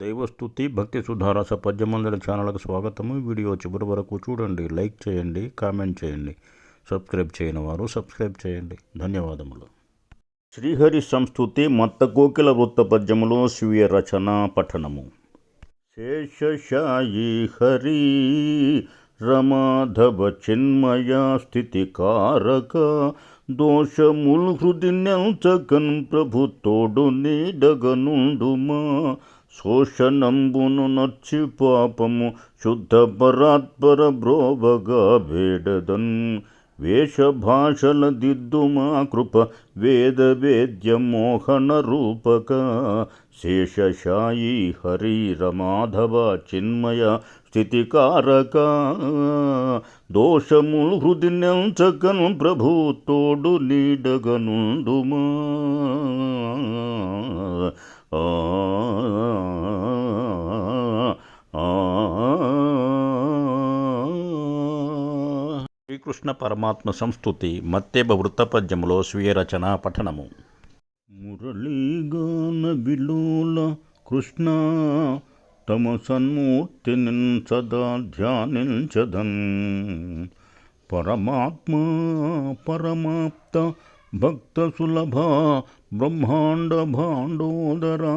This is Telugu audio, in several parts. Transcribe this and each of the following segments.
దైవస్థుతి భక్తి సుధారస పద్యమందల ఛానల్కు స్వాగతము. వీడియో చివరి వరకు చూడండి లైక్ చేయండి కామెంట్ చేయండి. సబ్స్క్రైబ్ చేయని వారు సబ్స్క్రైబ్ చేయండి. ధన్యవాదములు. శ్రీహరి సంస్థుతి మత్త కోకిల వృత్త పద్యములో స్వీయ రచన పఠనము. శేషశాయి హరి రమాధవ చిన్మయ స్థితి కారక దోషముల్ హృది నెల్చకన్ ప్రభు తోడు నీడగనుండుమా శోషణంబును నర్చి పాపము శుద్ధ పరాత్పర బ్రోవగా వేడదన్ వేషభాషల దిద్దుమా కృప వేద వేద్య మోహన రూపక శేషశాయి హరి రమాధవ చిన్మయ స్థితికారక. దోషములు హృది నెంచకను ప్రభు తోడు నీడగనుండుమా. ఆ శ్రీకృష్ణ పరమాత్మ సంస్థుతి మత్తేబ వృత్తపద్యములో స్వీయ రచన పఠనము. మురళీగాన విలోల కృష్ణ తమ సన్మూర్తిని సదా ధ్యానించదన్. పరమాత్మ పరమాప్త భక్త సులభ బ్రహ్మాండ భాండోదరా.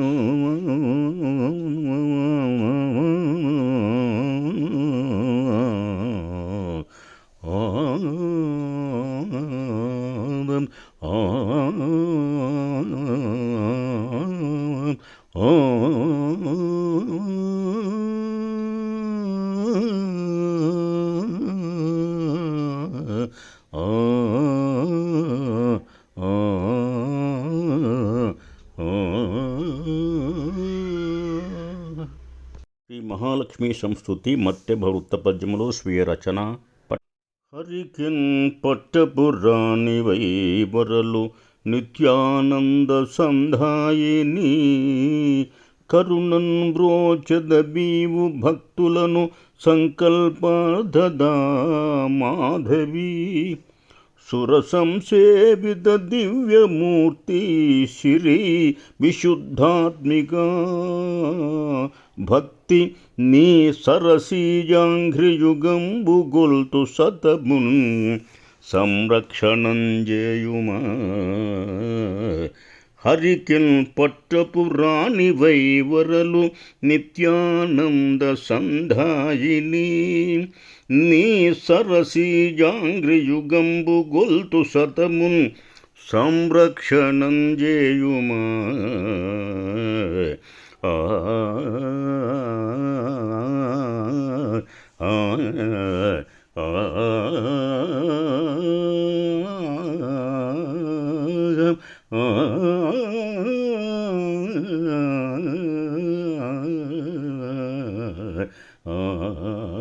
జ్ఞానగీత నిడు సంస్తుత్యాత్మక శ్రీహరి శ్రీ మహాలక్ష్మి సంస్థుతి మత్తెభ వృత్త పద్యములో స్వీయ రచన హరికిన్ పట్టపురాణి వైవరలు నిత్యానంద సంధాయిని. కరుణన్ బ్రోచద బీవు భక్తులను సంకల్పదదా మాధవి. సురసంసేవిత దివ్యమూర్తి శ్రీ విశుద్ధాత్మిక. భక్తి నీ సరసీజాంఘ్రియుగంబుగొల్తు సతమున్. సంరక్షణం చేయుమా. హరికిన్ పట్టపు రాణి వైవరలు నిత్యానంద సంధాయిని. నీ సరసీజాంగ్రియుగంబు గొల్తు శతమున్ సంరక్షణం చేయుమా ఆ ఆ Oh,